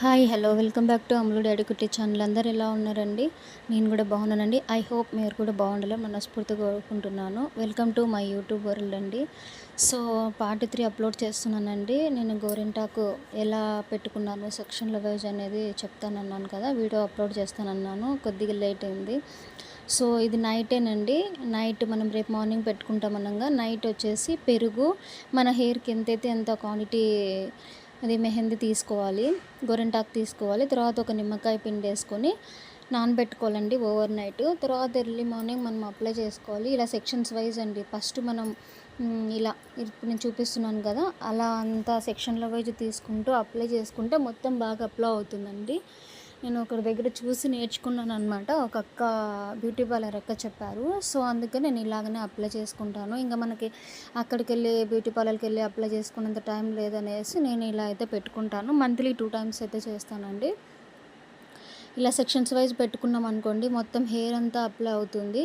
Hi hello. Welcome back to Ammulu daddy Kutti channel. అందరు ఎలా ఉన్నారండి? నేను కూడా బాగున్నానండి. ఐ హోప్ మీరు కూడా బాగుండాలని మనస్ఫూర్తిగా కోరుకుంటున్నాను. Welcome to my YouTube world అండి. సో పార్ట్ త్రీ అప్లోడ్ చేస్తున్నానండి. నేను గోరింటాకు ఎలా పెట్టుకున్నాను సెక్షన్ల వైజ్ అనేది చెప్తానన్నాను కదా వీడియో అప్లోడ్ చేస్తానన్నాను. కొద్దిగా లేట్ అయింది. సో ఇది నైటేనండి నైట్ మనం రేపు మార్నింగ్ పెట్టుకుంటాం అనగా నైట్ వచ్చేసి పెరుగు మన హెయిర్కి ఎంతైతే ఎంత క్వాంటిటీ అది మెహందీ తీసుకోవాలి గోరింటాకు తీసుకోవాలి తర్వాత ఒక నిమ్మకాయ పిండి వేసుకొని నానబెట్టుకోవాలండి ఓవర్ నైట్. తర్వాత ఎర్లీ మార్నింగ్ మనం అప్లై చేసుకోవాలి. ఇలా సెక్షన్స్ వైజ్ అండి ఫస్ట్ మనం ఇలా ఇప్పుడు నేను చూపిస్తున్నాను కదా అలా అంతా సెక్షన్ల వైజ్ తీసుకుంటూ అప్లై చేసుకుంటే మొత్తం బాగా అప్లై అవుతుందండి. నేను ఒకరి దగ్గర చూసి నేర్చుకున్నాను అనమాట ఒక అక్క బ్యూటీ పార్లర్ అక్క చెప్పారు. సో అందుకే నేను ఇలాగనే అప్లై చేసుకుంటాను. ఇంకా మనకి అక్కడికి వెళ్ళి బ్యూటీ పార్లర్కి వెళ్ళి అప్లై చేసుకున్నంత టైం లేదనేసి నేను ఇలా అయితే పెట్టుకుంటాను. మంత్లీ టూ టైమ్స్ అయితే చేస్తానండి. ఇలా సెక్షన్స్ వైజ్ పెట్టుకున్నాం అనుకోండి మొత్తం హెయిర్ అంతా అప్లై అవుతుంది.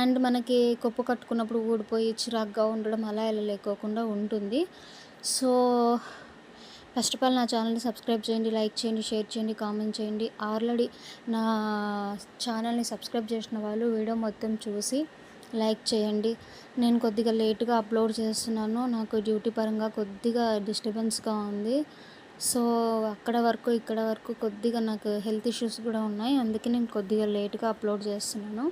అండ్ మనకి కొప్పు కట్టుకున్నప్పుడు ఊడిపోయి చిరాగ్గా ఉండడం అలా ఇలా లేకోకుండా ఉంటుంది. సో ఫస్ట్ ఆఫ్ ఆల్ నా ఛానల్ని సబ్స్క్రైబ్ చేయండి లైక్ చేయండి షేర్ చేయండి కామెంట్ చేయండి. ఆల్రెడీ నా ఛానల్ని సబ్స్క్రైబ్ చేసిన వాళ్ళు వీడియో మొత్తం చూసి లైక్ చేయండి. నేను కొద్దిగా లేటుగా అప్లోడ్ చేస్తున్నాను. నాకు డ్యూటీ పరంగా కొద్దిగా డిస్టర్బెన్స్గా ఉంది. సో అక్కడ వరకు ఇక్కడ వరకు కొద్దిగా నాకు హెల్త్ ఇష్యూస్ కూడా ఉన్నాయి. అందుకే నేను కొద్దిగా లేటుగా అప్లోడ్ చేస్తున్నాను.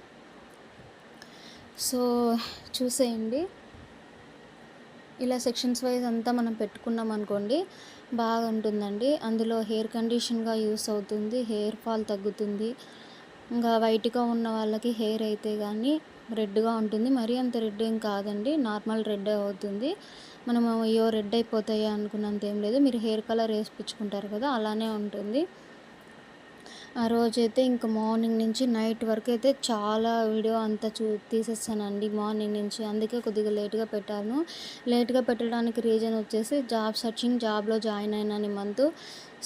సో చూసేయండి. ఇలా సెక్షన్స్ వైజ్ అంతా మనం పెట్టుకున్నాం అనుకోండి బాగా ఉంటుందండి అందులో హెయిర్ కండిషన్గా యూస్ అవుతుంది హెయిర్ ఫాల్ తగ్గుతుంది. ఇంకా వైట్గా ఉన్న వాళ్ళకి హెయిర్ అయితే కానీ రెడ్గా ఉంటుంది. మరీ అంత రెడ్ ఏం కాదండి నార్మల్ రెడ్ అవుతుంది. మనం అయ్యో రెడ్ అయిపోతాయో అనుకున్నంత ఏం లేదు. మీరు హెయిర్ కలర్ వేసిపించుకుంటారు కదా అలానే ఉంటుంది. ఆ రోజైతే ఇంకా మార్నింగ్ నుంచి నైట్ వరకు అయితే చాలా వీడియో అంతా చూ తీసేస్తానండి మార్నింగ్ నుంచి. అందుకే కొద్దిగా లేట్గా పెట్టాను. లేట్గా పెట్టడానికి రీజన్ వచ్చేసి జాబ్ సర్చింగ్ జాబ్లో జాయిన్ అయినాను మంత్.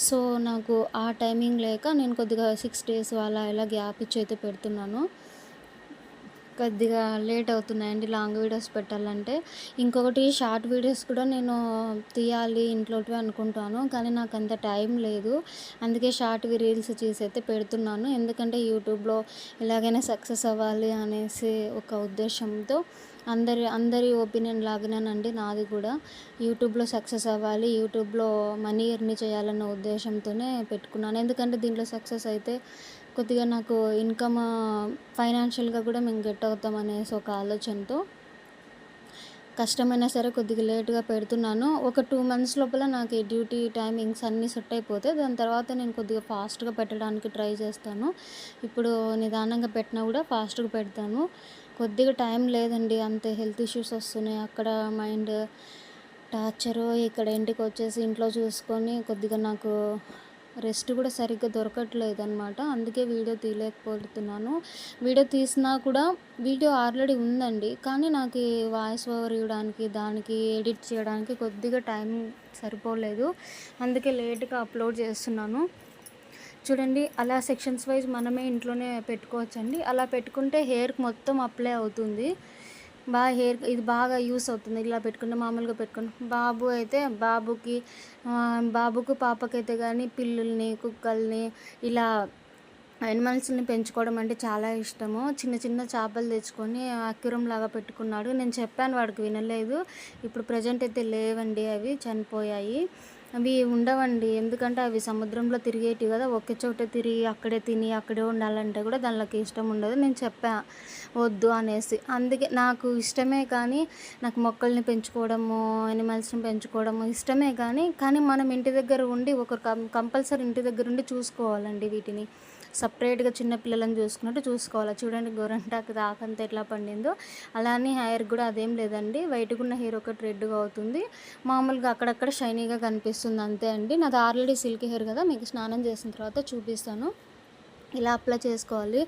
సో నాకు ఆ టైమింగ్ లేక నేను కొద్దిగా సిక్స్ డేస్ అలా ఇలా గ్యాప్ ఇచ్చి అయితే పెడుతున్నాను. కొద్దిగా లేట్ అవుతున్నాయండి లాంగ్ వీడియోస్ పెట్టాలంటే. ఇంకొకటి షార్ట్ వీడియోస్ కూడా నేను తీయాలి ఇంట్లోటివి అనుకుంటాను కానీ నాకు అంత టైం లేదు. అందుకే షార్ట్ రీల్స్ చేసి అయితే పెడుతున్నాను. ఎందుకంటే యూట్యూబ్లో ఎలాగైనా సక్సెస్ అవ్వాలి అనేసి ఒక ఉద్దేశంతో అందరి అందరి ఒపీనియన్ లాగానేనండి నాది కూడా. యూట్యూబ్లో సక్సెస్ అవ్వాలి యూట్యూబ్లో మనీ ఎర్ని చేయాలన్న ఉద్దేశంతోనే పెట్టుకున్నాను. ఎందుకంటే దీంట్లో సక్సెస్ అయితే కొద్దిగా నాకు ఇన్కమ్ ఫైనాన్షియల్గా కూడా మేము గెట్ అవుతాం అనేసి ఒక ఆలోచనతో కష్టమైనా సరే కొద్దిగా లేట్గా పెడుతున్నాను. ఒక టూ మంత్స్ లోపల నాకు ఈ డ్యూటీ టైమింగ్స్ అన్నీ సెట్ అయిపోతే దాని తర్వాత నేను కొద్దిగా ఫాస్ట్గా పెట్టడానికి ట్రై చేస్తాను. ఇప్పుడు నిదానంగా పెట్టినా కూడా ఫాస్ట్గా పెడతాను. కొద్దిగా టైం లేదండి అంతే హెల్త్ ఇష్యూస్ వస్తున్నాయి. అక్కడ మైండ్ టార్చరు ఇక్కడ ఇంటికి వచ్చేసి ఇంట్లో చూసుకొని కొద్దిగా నాకు రెస్ట్ కూడా సరిగ్గా దొరకట్లేదు అనమాట అందుకే వీడియో తీయలేకపోతున్నాను. వీడియో తీసినా కూడా వీడియో ఆల్రెడీ ఉందండి. కానీ నాకు వాయిస్ ఓవర్ ఇవ్వడానికి దానికి ఎడిట్ చేయడానికి కొద్దిగా టైం సరిపోలేదు. అందుకే లేట్గా అప్లోడ్ చేస్తున్నాను. చూడండి అలా సెక్షన్స్ వైజ్ మనమే ఇంట్లోనే పెట్టుకోవచ్చండి. అలా పెట్టుకుంటే హెయిర్కి మొత్తం అప్లై అవుతుంది. బాగా హెయిర్ ఇది బాగా యూస్ అవుతుంది. ఇలా పెట్టుకుంటే మామూలుగా పెట్టుకుంటే బాబు అయితే బాబుకి బాబుకు పాపకైతే కానీ పిల్లుల్ని కుక్కల్ని ఇలా యానిమల్స్ని పెంచుకోవడం అంటే చాలా ఇష్టము. చిన్న చిన్న చేపలు తెచ్చుకొని అక్యురం లాగా పెట్టుకున్నాడు. నేను చెప్పాను వాడికి వినలేదు. ఇప్పుడు ప్రజెంట్ అయితే లేవండి అవి చనిపోయాయి. అవి ఉండవండి. ఎందుకంటే అవి సముద్రంలో తిరిగేటివి కదా ఒకే చోట తిరిగి అక్కడే తిని అక్కడే ఉండాలంటే కూడా దానిలోకి ఇష్టం ఉండదు. నేను చెప్పా వద్దు అనేసి. అందుకే నాకు ఇష్టమే కానీ నాకు మొక్కల్ని పెంచుకోవడము ఎనిమల్స్ని పెంచుకోవడము ఇష్టమే కానీ కానీ మనం ఇంటి దగ్గర ఉండి ఒక కంపల్సరీ ఇంటి దగ్గర ఉండి చూసుకోవాలండి వీటిని. సపరేట్గా చిన్న పిల్లలను చూసుకున్నట్టు చూసుకోవాలి. చూడండి గోరంటాకు దాకంతా ఎట్లా పండిందో. అలానే హెయిర్ కూడా అదేం లేదండి. వైట్గా ఉన్న హెయిర్ ఒకటి రెడ్గా అవుతుంది. మామూలుగా అక్కడక్కడ షైనీగా కనిపిస్తుంది. అంతే అండి. నాది ఆల్రెడీ సిల్క్ హెయిర్ కదా. మీకు స్నానం చేసిన తర్వాత చూపిస్తాను. ఇలా అప్లై చేసుకోవాలి.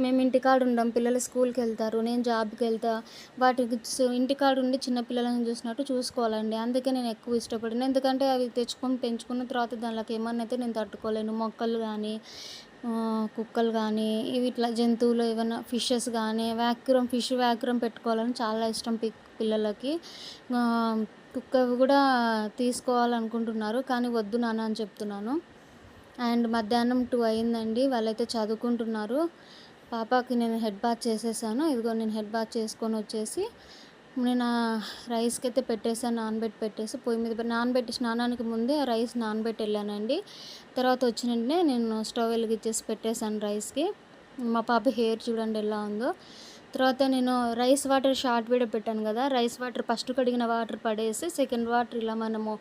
మేము ఇంటికాడ ఉండం. పిల్లలు స్కూల్కి వెళ్తారు. నేను జాబ్కి వెళ్తా. వాటికి ఇంటికాడ ఉండి చిన్న పిల్లలను చూసినట్టు చూసుకోవాలండి. అందుకే నేను ఎక్కువ ఇష్టపడిన. ఎందుకంటే అవి తెచ్చుకొని పెంచుకున్న తర్వాత దానిలోకి ఏమన్నా అయితే నేను తట్టుకోలేను. మొక్కలు కానీ కుక్కలు కానీ ఇవి ఇట్లా జంతువులు ఏమైనా ఫిషెస్ కానీ వ్యాక్యూరం ఫిష్ వ్యాక్యూరం పెట్టుకోవాలని చాలా ఇష్టం పి పిల్లలకి. కుక్క కూడా తీసుకోవాలనుకుంటున్నారు కానీ వద్దు నాన్న అని చెప్తున్నాను. అండ్ మధ్యాహ్నం టూ అయిందండి వాళ్ళైతే చదువుకుంటున్నారు. పాపకి నేను హెడ్ బాత్ చేసేసాను ఇదిగో నేను హెడ్ బాత్ చేసుకొని వచ్చేసి నేను రైస్కి అయితే పెట్టేసాను నానబెట్టి పెట్టేసి పొయ్యి మీద పె- నానబెట్టి స్నానానికి ముందే రైస్ నానబెట్టి వెళ్ళానండి. తర్వాత వచ్చిన వెంటనే నేను స్టవ్ వెలిగించేసి పెట్టేశాను రైస్కి. మా పాప హెయిర్ చూడండి ఎలా ఉందో. తర్వాత నేను రైస్ వాటర్ షార్ట్ వీడియో పెట్టాను కదా రైస్ వాటర్ ఫస్ట్ కడిగిన వాటర్ పడేసి సెకండ్ వాటర్ ఇలా మనము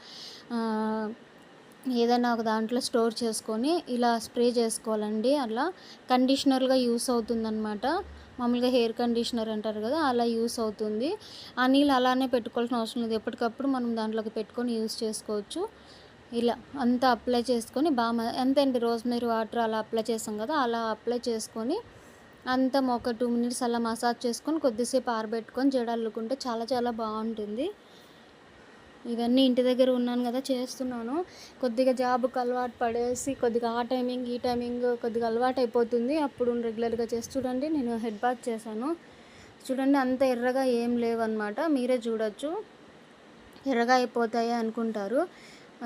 ఏదైనా ఒక దాంట్లో స్టోర్ చేసుకొని ఇలా స్ప్రే చేసుకోవాలండి. అలా కండిషనర్గా యూస్ అవుతుందన్నమాట. మామూలుగా హెయిర్ కండిషనర్ అంటారు కదా అలా యూస్ అవుతుంది. ఆ నీళ్ళు అలానే పెట్టుకోవాల్సిన అవసరం లేదు. ఎప్పటికప్పుడు మనం దాంట్లోకి పెట్టుకొని యూస్ చేసుకోవచ్చు. ఇలా అంతా అప్లై చేసుకొని బాగా ఎంత అండి రోజ్మేరీ వాటర్ అలా అప్లై చేసాం కదా అలా అప్లై చేసుకొని అంతా ఒక టూ మినిట్స్ అలా మసాజ్ చేసుకొని కొద్దిసేపు ఆరబెట్టుకొని జడ అల్లుకుంటే చాలా చాలా బాగుంటుంది. ఇవన్నీ ఇంటి దగ్గర ఉన్నాను కదా చేస్తున్నాను. కొద్దిగా జాబ్కి అలవాటు పడేసి కొద్దిగా ఆ టైమింగ్ ఈ టైమింగ్ కొద్దిగా అలవాటు అయిపోతుంది. అప్పుడు రెగ్యులర్గా చేసి చూడండి నేను హెడ్ బాత్ చేశాను. చూడండి అంత ఎర్రగా ఏం లేవన్నమాట. మీరే చూడొచ్చు. ఎర్రగా అయిపోతాయి అనుకుంటారు.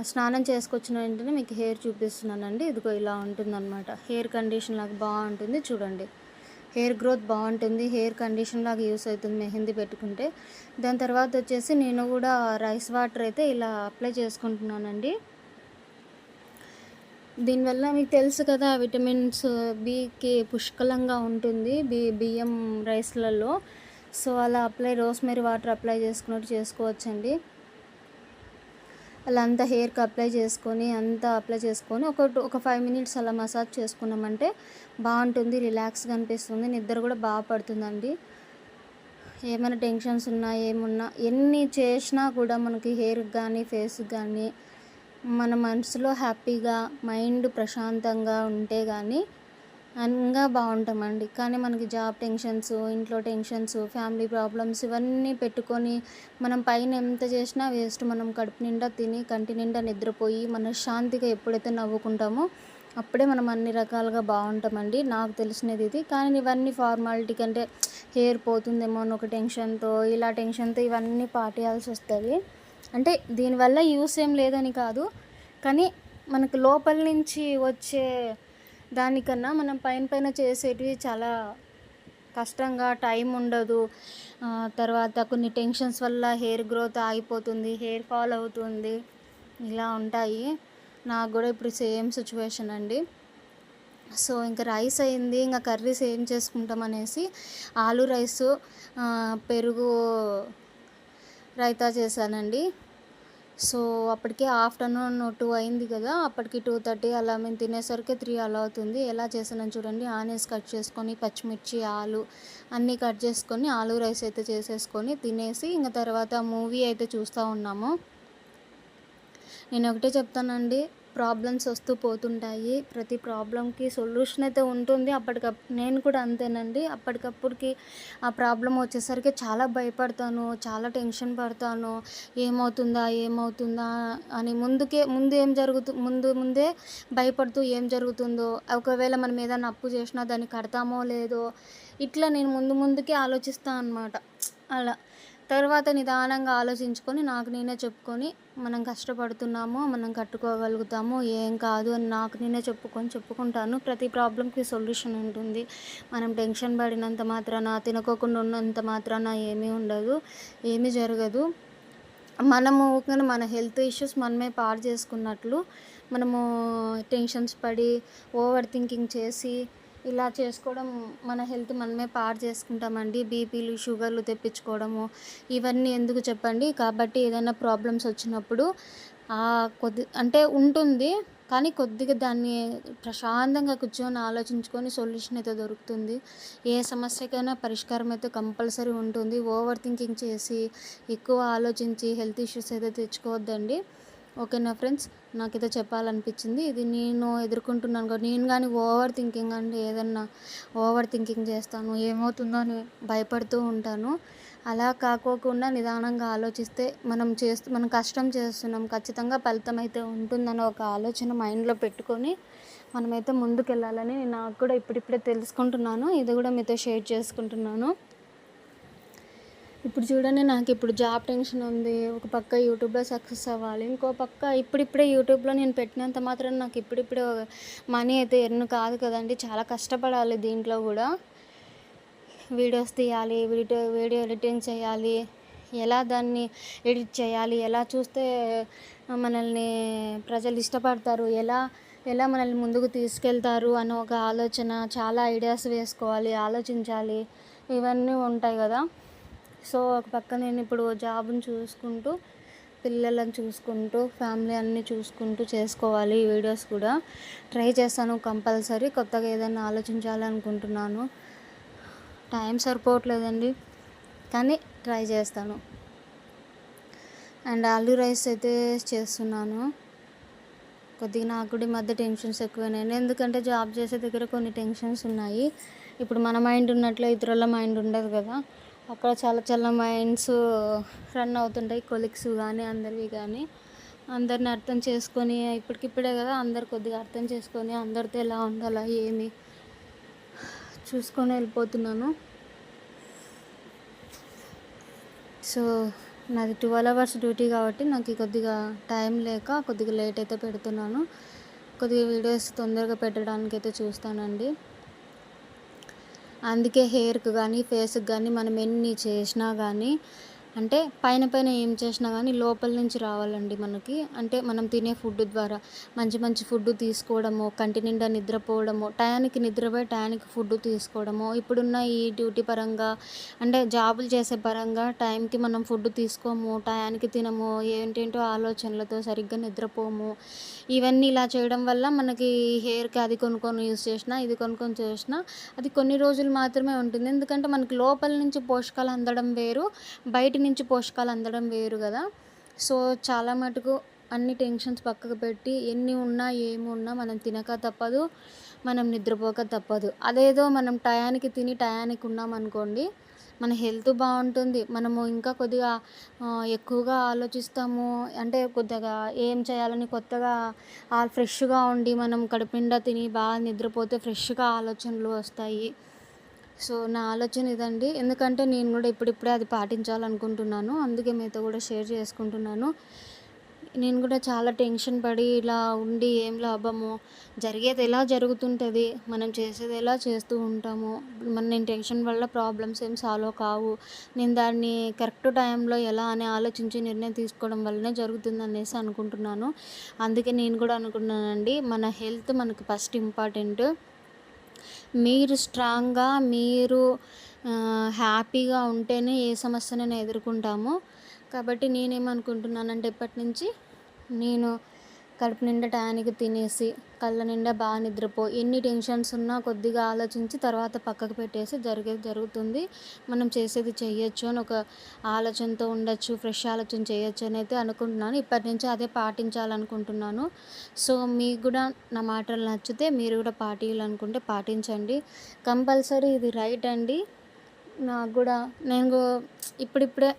స్నానం చేసుకొచ్చిన వెంటనే మీకు హెయిర్ చూపిస్తున్నానండి. ఇదిగో ఇలా ఉంటుందన్నమాట. హెయిర్ కండిషన్ లాగా బాగుంటుంది. చూడండి. హెయిర్ గ్రోత్ బాగుంటుంది హెయిర్ కండిషన్ లాగా యూస్ అవుతుంది మెహందీ పెట్టుకుంటే. దాని తర్వాత వచ్చేసి నేను కూడా రైస్ వాటర్ అయితే ఇలా అప్లై చేసుకుంటున్నానండి. దీనివల్ల మీకు తెలుసు కదా విటమిన్స్ బికి పుష్కలంగా ఉంటుంది బి బియ్యం రైస్లలో. సో అలా అప్లై రోస్మెరీ వాటర్ అప్లై చేసుకున్నట్టు చేసుకోవచ్చండి. అలా అంతా హెయిర్కి అప్లై చేసుకొని అంతా అప్లై చేసుకొని ఒక ఒక ఫైవ్ మినిట్స్ అలా మసాజ్ చేసుకున్నామంటే బాగుంటుంది రిలాక్స్గా అనిపిస్తుంది నిద్ర కూడా బాగా పడుతుందండి. ఏమైనా టెన్షన్స్ ఉన్నా ఏమున్నా ఎన్ని చేసినా కూడా మనకి హెయిర్కి కానీ ఫేస్కి కానీ మన మనసులో హ్యాపీగా మైండ్ ప్రశాంతంగా ఉంటే కానీ ఇంకా బాగుంటామండి. కానీ మనకి జాబ్ టెన్షన్స్ ఇంట్లో టెన్షన్స్ ఫ్యామిలీ ప్రాబ్లమ్స్ ఇవన్నీ పెట్టుకొని మనం పైన ఎంత చేసినా వేస్ట్. మనం కడుపు నిండా తిని కంటి నిండా నిద్రపోయి మన శాంతిగా ఎప్పుడైతే నవ్వుకుంటామో అప్పుడే మనం అన్ని రకాలుగా బాగుంటామండి. నాకు తెలిసినది ఇది. కానీ ఇవన్నీ ఫార్మాలిటీ కంటే హెయిర్ పోతుందేమో అని ఒక టెన్షన్తో ఇలా టెన్షన్తో ఇవన్నీ పాటియాల్సి వస్తుంది. అంటే దీనివల్ల యూస్ ఏం లేదని కాదు. కానీ మనకు లోపల నుంచి వచ్చే దానికన్నా మనం పైన పైన చేసేటివి చాలా కష్టంగా టైం ఉండదు. తర్వాత కొన్ని టెన్షన్స్ వల్ల హెయిర్ గ్రోత్ ఆగిపోతుంది హెయిర్ ఫాల్ అవుతుంది. ఇలా ఉంటాయి. నాకు కూడా ఇప్పుడు సేమ్ సిచ్యువేషన్ అండి. సో ఇంకా రైస్ అయింది ఇంకా కర్రీస్ ఏం చేసుకుంటాం అనేసి ఆలు రైస్ పెరుగు రైతా చేశానండి. సో అప్పటికే ఆఫ్టర్నూన్ టూ అయింది కదా అప్పటికి టూ థర్టీ అలా మేము తినేసరికి త్రీ అలా అవుతుంది. ఎలా చేసానని చూడండి ఆనియన్స్ కట్ చేసుకొని పచ్చిమిర్చి ఆలు అన్నీ కట్ చేసుకొని ఆలు రైస్ అయితే చేసేసుకొని తినేసి ఇంకా తర్వాత మూవీ అయితే చూస్తూ ఉన్నాము. నేను ఒకటే చెప్తానండి ప్రాబ్లమ్స్ వస్తూ పోతుంటాయి. ప్రతి ప్రాబ్లంకి సొల్యూషన్ అయితే ఉంటుంది. అప్పటికప్పుడు నేను కూడా అంతేనండి. అప్పటికప్పుడుకి ఆ ప్రాబ్లం వచ్చేసరికి చాలా భయపడతాను. చాలా టెన్షన్ పడతాను. ఏమవుతుందా ఏమవుతుందా అని ముందుకే ముందు ఏం జరుగుతు ముందు ముందే భయపడుతూ ఏం జరుగుతుందో ఒకవేళ మనం ఏదైనా అప్పు చేసినా దాన్ని కడతామో లేదో ఇట్లా నేను ముందు ముందుకే ఆలోచిస్తాను అనమాట అలా. తర్వాత నిదానంగా ఆలోచించుకొని నాకు నేనే చెప్పుకొని మనం కష్టపడుతున్నాము మనం కట్టుకోగలుగుతాము ఏం కాదు అని నాకు నేనే చెప్పుకొని చెప్పుకుంటాను. ప్రతి ప్రాబ్లంకి సొల్యూషన్ ఉంటుంది. మనం టెన్షన్ పడినంత మాత్రాన తినకోకుండా ఉన్నంత మాత్రాన ఏమీ ఉండదు ఏమీ జరగదు. మనము మన హెల్త్ ఇష్యూస్ మనమే పాడు చేసుకున్నట్లు మనము టెన్షన్స్ పడి ఓవర్ థింకింగ్ చేసి ఇలా చేసుకోవడం మన హెల్త్ మనమే పాడు చేసుకుంటామండి. బీపీలు షుగర్లు తెప్పించుకోవడము ఇవన్నీ ఎందుకు చెప్పండి? కాబట్టి ఏదైనా ప్రాబ్లమ్స్ వచ్చినప్పుడు కొద్ది అంటే ఉంటుంది కానీ కొద్దిగా దాన్ని ప్రశాంతంగా కూర్చొని ఆలోచించుకొని సొల్యూషన్ అయితే దొరుకుతుంది. ఏ సమస్యకైనా పరిష్కారం అయితే కంపల్సరీ ఉంటుంది. ఓవర్ థింకింగ్ చేసి ఎక్కువ ఆలోచించి హెల్త్ ఇష్యూస్ అయితే తెచ్చుకోవద్దండి. ఓకేనా ఫ్రెండ్స్ నాకైతే చెప్పాలనిపించింది. ఇది నేను ఎదుర్కొంటున్నాను కదా నేను కానీ ఓవర్ థింకింగ్ అంటే ఏదన్నా ఓవర్ థింకింగ్ చేస్తాను ఏమవుతుందో అని భయపడుతూ ఉంటాను. అలా కాకోకుండా నిదానంగా ఆలోచిస్తే మనం చేస్తూ మనం కష్టం చేస్తున్నాం ఖచ్చితంగా ఫలితం అయితే ఉంటుందని ఒక ఆలోచన మైండ్లో పెట్టుకొని మనమైతే ముందుకు వెళ్ళాలని నాకు కూడా ఇప్పుడిప్పుడే తెలుసుకుంటున్నాను. ఇది కూడా మీతో షేర్ చేసుకుంటున్నాను. ఇప్పుడు చూడండి నాకు ఇప్పుడు జాబ్ టెన్షన్ ఉంది. ఒక పక్క యూట్యూబ్లో సక్సెస్ అవ్వాలి. ఇంకో పక్క ఇప్పుడిప్పుడే యూట్యూబ్లో నేను పెట్టినంత మాత్రం నాకు ఇప్పుడిప్పుడే మనీ అయితే ఎర్న్ కాదు కదండి. చాలా కష్టపడాలి దీంట్లో కూడా. వీడియోస్ తీయాలి వీడియో వీడియో ఎడిటింగ్ చేయాలి. ఎలా దాన్ని ఎడిట్ చేయాలి? ఎలా చూస్తే మనల్ని ప్రజలు ఇష్టపడతారు? ఎలా ఎలా మనల్ని ముందుకు తీసుకెళ్తారు? అని ఒక ఆలోచన చాలా ఐడియాస్ వేసుకోవాలి ఆలోచించాలి. ఇవన్నీ ఉంటాయి కదా. సో ఒక పక్క నేను ఇప్పుడు జాబ్ని చూసుకుంటూ పిల్లలను చూసుకుంటూ ఫ్యామిలీ అన్నీ చూసుకుంటూ చేసుకోవాలి ఈ వీడియోస్ కూడా. ట్రై చేస్తాను కంపల్సరీ. కొత్తగా ఏదైనా ఆలోచించాలనుకుంటున్నాను. టైం సరిపోవట్లేదండి కానీ ట్రై చేస్తాను. అండ్ ఆలూ రైస్ అయితే చేస్తున్నాను. కొద్దిగా నాకు కూడా ఈ మధ్య టెన్షన్స్ ఎక్కువైనాయి. ఎందుకంటే జాబ్ చేసే దగ్గర కొన్ని టెన్షన్స్ ఉన్నాయి. ఇప్పుడు మన మైండ్ ఉన్నట్లే ఇతరుల మైండ్ ఉండదు కదా. అక్కడ చాలా చాలా మైండ్స్ రన్ అవుతుంటాయి కొలిక్స్ కానీ అందరివి కానీ అందరిని అర్థం చేసుకొని ఇప్పటికిప్పుడే కదా అందరు కొద్దిగా అర్థం చేసుకొని అందరితో ఎలా ఉండాలా ఏమి చూసుకొని వెళ్ళిపోతున్నాను. సో నాది ట్వెల్వ్ అవర్స్ డ్యూటీ కాబట్టి నాకు కొద్దిగా టైం లేక కొద్దిగా లేట్ అయితే పెడుతున్నాను. కొద్దిగా వీడియోస్ తొందరగా పెట్టడానికి అయితే చూస్తానండి. అందుకే హెయిర్కి కానీ ఫేస్కి కానీ మనం ఎన్ని చేసినా కానీ అంటే పైన పైన ఏం చేసినా కానీ లోపల నుంచి రావాలండి మనకి. అంటే మనం తినే ఫుడ్ ద్వారా మంచి మంచి ఫుడ్ తీసుకోవడము కంటి నిండా నిద్రపోవడము టయానికి నిద్రపోయి టయానికి ఫుడ్ తీసుకోవడము ఇప్పుడున్న ఈ డ్యూటీ పరంగా అంటే జాబులు చేసే పరంగా టైంకి మనం ఫుడ్ తీసుకోము టయానికి తినము ఏంటేంటో ఆలోచనలతో సరిగ్గా నిద్రపోము. ఇవన్నీ ఇలా చేయడం వల్ల మనకి హెయిర్కి అది కొనుక్కొని యూస్ చేసినా ఇది కొనుక్కొని చేసినా అది కొన్ని రోజులు మాత్రమే ఉంటుంది. ఎందుకంటే మనకి లోపల నుంచి పోషకాలు అందడం వేరు బయట నుంచి పోషకాలు అందడం వేరు కదా. సో చాలా మటుకు అన్ని టెన్షన్స్ పక్కకు పెట్టి ఎన్ని ఉన్నా ఏమున్నా మనం తినక తప్పదు మనం నిద్రపోక తప్పదు. అదేదో మనం టయానికి తిని టయానికి ఉన్నాం అనుకోండి మన హెల్త్ బాగుంటుంది. మనము ఇంకా కొద్దిగా ఎక్కువగా ఆలోచిస్తాము. అంటే కొద్దిగా ఏం చేయాలని కొత్తగా ఫ్రెష్గా ఉండి మనం కడుపు తిని బాగా నిద్రపోతే ఫ్రెష్గా ఆలోచనలు వస్తాయి. సో నా ఆలోచన ఇదండి. ఎందుకంటే నేను కూడా ఇప్పుడిప్పుడే అది పాటించాలనుకుంటున్నాను. అందుకే మీతో కూడా షేర్ చేసుకుంటున్నాను. నేను కూడా చాలా టెన్షన్ పడి ఇలా ఉండి ఏం లాభము జరిగేది ఎలా జరుగుతుంటుంది మనం చేసేది ఎలా చేస్తూ ఉంటాము మన నేను టెన్షన్ వల్ల ప్రాబ్లమ్స్ ఏం సాల్వ్ కావు నేను దాన్ని కరెక్ట్ టైంలో ఎలా అని ఆలోచించి నిర్ణయం తీసుకోవడం వల్లనే జరుగుతుంది అనేసి అనుకుంటున్నాను. అందుకే నేను కూడా అనుకున్నానండి మన హెల్త్ మనకు ఫస్ట్ ఇంపార్టెంట్. మీరు స్ట్రాంగ్గా మీరు హ్యాపీగా ఉంటేనే ఏ సమస్యనైనా ఎదుర్కొంటాము. కాబట్టి నేనేమనుకుంటున్నానంటే ఇప్పటి నుంచి నేను కడుపు నిండా టయానికి తినేసి కళ్ళ నిండా బాగా నిద్రపో ఎన్ని టెన్షన్స్ ఉన్నా కొద్దిగా ఆలోచించి తర్వాత పక్కకు పెట్టేసి జరిగేది జరుగుతుంది. మనం చేసేది చేయొచ్చు అని ఒక ఆలోచనతో ఉండొచ్చు ఫ్రెష్ ఆలోచన చేయొచ్చు అని అయితే అనుకుంటున్నాను. ఇప్పటి నుంచి అదే పాటించాలనుకుంటున్నాను. సో మీకు కూడా నా మాటలు నచ్చితే మీరు కూడా పాటించాలనుకుంటే పాటించండి. కంపల్సరీ ఇది రైట్ అండి. నాకు కూడా నేను ఇప్పుడిప్పుడే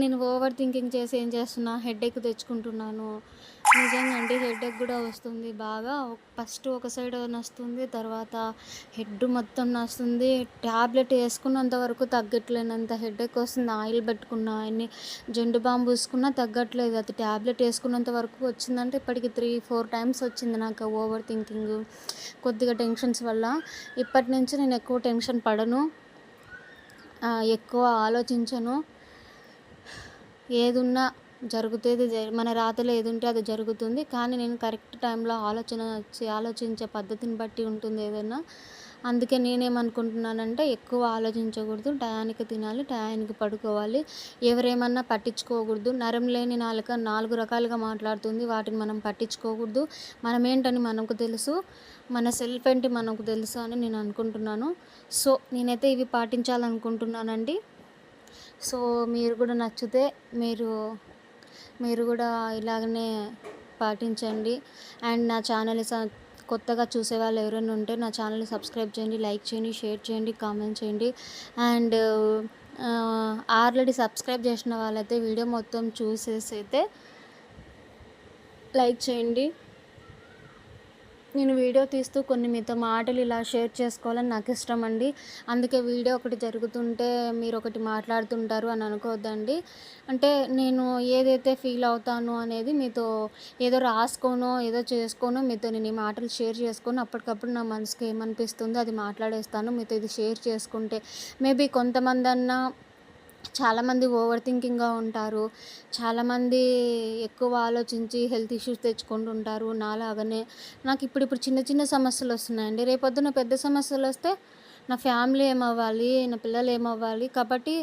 నేను ఓవర్ థింకింగ్ చేసి ఏం చేస్తున్నా హెడేక్ తెచ్చుకుంటున్నాను. నిజంగా అండి హెడేక్ కూడా వస్తుంది బాగా. ఫస్ట్ ఒక సైడ్ నొస్తుంది తర్వాత హెడ్ మొత్తం నొస్తుంది. ట్యాబ్లెట్ వేసుకున్నంత వరకు తగ్గట్లేనంత హెడేక్ వస్తుంది. ఆయిల్ పెట్టుకున్నా అన్ని జెండు బాంబు పూసుకున్నా తగ్గట్లేదు. అది ట్యాబ్లెట్ వేసుకున్నంత వరకు వచ్చిందంటే ఇప్పటికి త్రీ ఫోర్ టైమ్స్ వచ్చింది నాకు ఓవర్ థింకింగ్. కొద్దిగా టెన్షన్స్ వల్ల. ఇప్పటి నుంచి నేను ఎక్కువ టెన్షన్ పడను. ఎక్కువ ఆలోచించను. ఏదున్నా జరుగుతుంది మన రాతలో ఏది ఉంటే అది జరుగుతుంది. కానీ నేను కరెక్ట్ టైంలో ఆలోచన వచ్చి ఆలోచించే పద్ధతిని బట్టి ఉంటుంది ఏదైనా. అందుకే నేనేమనుకుంటున్నానంటే ఎక్కువ ఆలోచించకూడదు. టయానికి తినాలి టయానికి పడుకోవాలి. ఎవరేమన్నా పట్టించుకోకూడదు. నరం లేని నాలుక నాలుగు రకాలుగా మాట్లాడుతుంది. వాటిని మనం పట్టించుకోకూడదు. మనం ఏంటని మనకు తెలుసు. మన సెల్ఫ్ ఏంటి మనకు తెలుసు అని నేను అనుకుంటున్నాను. సో నేనైతే ఇవి పాటించాలనుకుంటున్నానండి. సో మీరు కూడా నచ్చితే మీరు మీరు కూడా ఇలాగనే పాటించండి. అండ్ నా ఛానల్ కొత్తగా చూసే వాళ్ళు ఎవరైనా ఉంటే నా ఛానల్ని సబ్స్క్రైబ్ చేయండి లైక్ చేయండి షేర్ చేయండి కామెంట్ చేయండి. అండ్ ఆల్రెడీ సబ్స్క్రైబ్ చేసిన వాళ్ళైతే వీడియో మొత్తం చూసేసి అయితే లైక్ చేయండి. నేను వీడియో తీస్తూ కొన్ని మీతో మాటలు ఇలా షేర్ చేసుకోవాలని నాకు ఇష్టం అండి. అందుకే వీడియో ఒకటి జరుగుతుంటే మీరు ఒకటి మాట్లాడుతుంటారు అని అనుకోవద్దండి అంటే నేను ఏదైతే ఫీల్ అవుతాను అనేది మీతో ఏదో రాసుకోనో ఏదో చేసుకోనో మీతో నేను ఈ మాటలు షేర్ చేసుకొని. అప్పటికప్పుడు నా మనసుకి ఏమనిపిస్తుందో అది మాట్లాడేస్తాను. మీతో ఇది షేర్ చేసుకుంటే మేబీ కొంతమంది అన్నా చాలామంది ఓవర్ థింకింగ్గా ఉంటారు. చాలామంది ఎక్కువ ఆలోచించి హెల్త్ ఇష్యూస్ తెచ్చుకుంటుంటారు. నాలాగనే నాకు ఇప్పుడు ఇప్పుడు చిన్న చిన్న సమస్యలు వస్తున్నాయండి. రేపొద్దున పెద్ద సమస్యలు వస్తే నా ఫ్యామిలీ ఏమవ్వాలి? నా పిల్లలు ఏమవ్వాలి? కాబట్టి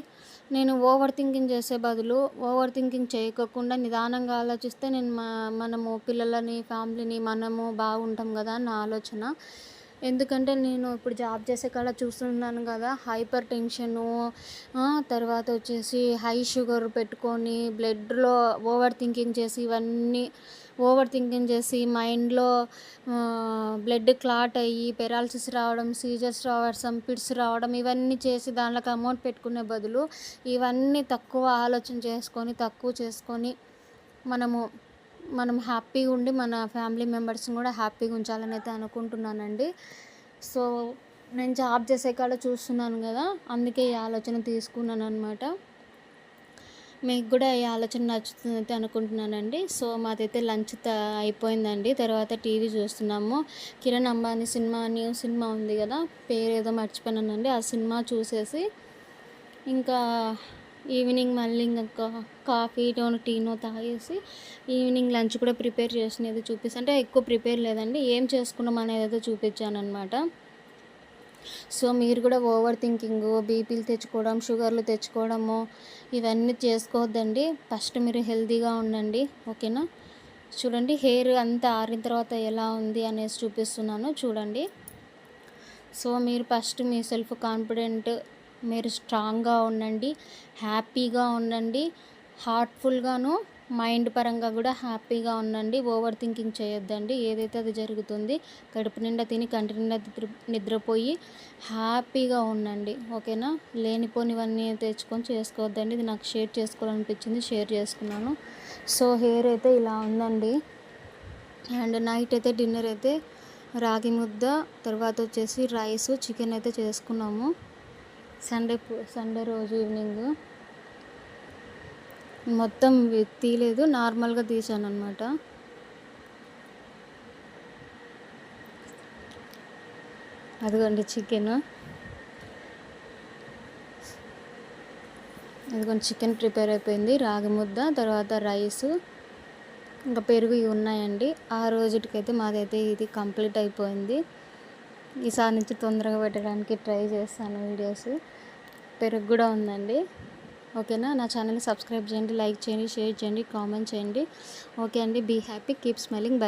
నేను ఓవర్ థింకింగ్ చేసే బదులు ఓవర్ థింకింగ్ చేయకోకుండా నిదానంగా ఆలోచిస్తే నేను మా మనము పిల్లలని ఫ్యామిలీని మనము బాగుంటాం కదా నా ఆలోచన. ఎందుకంటే నేను ఇప్పుడు జాబ్ చేసే కాడ చూస్తున్నాను కదా హైపర్ టెన్షను తర్వాత వచ్చేసి హై షుగర్ పెట్టుకొని బ్లడ్లో ఓవర్ థింకింగ్ చేసి ఇవన్నీ ఓవర్ థింకింగ్ చేసి మైండ్లో బ్లడ్ క్లాట్ అయ్యి పెరాలసిస్ రావడం సీజర్స్ రావడం పిడ్స్ రావడం ఇవన్నీ చేసి దాంట్లోకి అమౌంట్ పెట్టుకునే బదులు ఇవన్నీ తక్కువ ఆలోచన చేసుకొని తక్కువ చేసుకొని మనము మనం హ్యాపీగా ఉండి మన ఫ్యామిలీ మెంబర్స్ని కూడా హ్యాపీగా ఉంచాలని అయితే అనుకుంటున్నానండి. సో నేను జాబ్ చేసే కాడ చూస్తున్నాను కదా అందుకే ఈ ఆలోచన తీసుకున్నాను అనమాట మీకు కూడా ఈ ఆలోచన నచ్చుతుంది అయితే అనుకుంటున్నానండి. సో మాదైతే లంచ్ త అయిపోయిందండి. తర్వాత టీవీ చూస్తున్నాము. Kiran Ambani cinema new cinema ఉంది కదా పేరు ఏదో మర్చిపోయానండి. ఆ సినిమా చూసేసి ఇంకా ఈవినింగ్ మళ్ళీ ఇంకా కాఫీ టోను టీనో తాగేసి ఈవినింగ్ లంచ్ కూడా ప్రిపేర్ చేసినది చూపిస్తే అంటే ఎక్కువ ప్రిపేర్ లేదండి. ఏం చేసుకున్నాం అనేది అయితే చూపించాను అనమాట సో మీరు కూడా ఓవర్ థింకింగ్ బీపీలు తెచ్చుకోవడం షుగర్లు తెచ్చుకోవడము ఇవన్నీ చేసుకోవద్దండి. ఫస్ట్ మీరు హెల్తీగా ఉండండి ఓకేనా? చూడండి హెయిర్ అంతా ఆరిన తర్వాత ఎలా ఉంది అనేసి చూపిస్తున్నాను చూడండి. సో మీరు ఫస్ట్ మీ సెల్ఫ్ కాన్ఫిడెంట్ మీరు స్ట్రాంగ్గా ఉండండి హ్యాపీగా ఉండండి హార్ట్ఫుల్గాను మైండ్ పరంగా కూడా హ్యాపీగా ఉండండి ఓవర్ థింకింగ్ చేయొద్దండి. ఏదైతే అది జరుగుతుంది కడుపు నిండా తిని కంటి నిండా నిద్రపోయి హ్యాపీగా ఉండండి. ఓకేనా? లేనిపోనివన్నీ తెచ్చుకొని చేసుకోవద్దండి. ఇది నాకు షేర్ చేసుకోవాలనిపించింది షేర్ చేసుకున్నాను. సో హెయిర్ అయితే ఇలా ఉందండి. అండ్ నైట్ అయితే డిన్నర్ అయితే రాగి ముద్ద తర్వాత వచ్చేసి రైస్ చికెన్ అయితే చేసుకున్నాము. సండే సండే రోజు ఈవినింగ్. మొత్తం తీయలేదు నార్మల్గా తీసాను అనమాట అదిగోండి చికెన్. అదిగోండి చికెన్ ప్రిపేర్ అయిపోయింది రాగి ముద్ద తర్వాత రైస్. ఇంకా పెరుగు ఇవి ఉన్నాయండి. ఆ రోజుటికైతే మాదైతే ఇది కంప్లీట్ అయిపోయింది. ఈసారి నుంచి తొందరగా పెట్టడానికి ట్రై చేస్తాను వీడియోస్. పెరుగు కూడా ఉందండి. ఓకేనా? నా ఛానల్ని సబ్స్క్రైబ్ చేయండి లైక్ చేయండి షేర్ చేయండి కామెంట్ చేయండి. ఓకే అండి. Be happy. Keep smiling. Bye.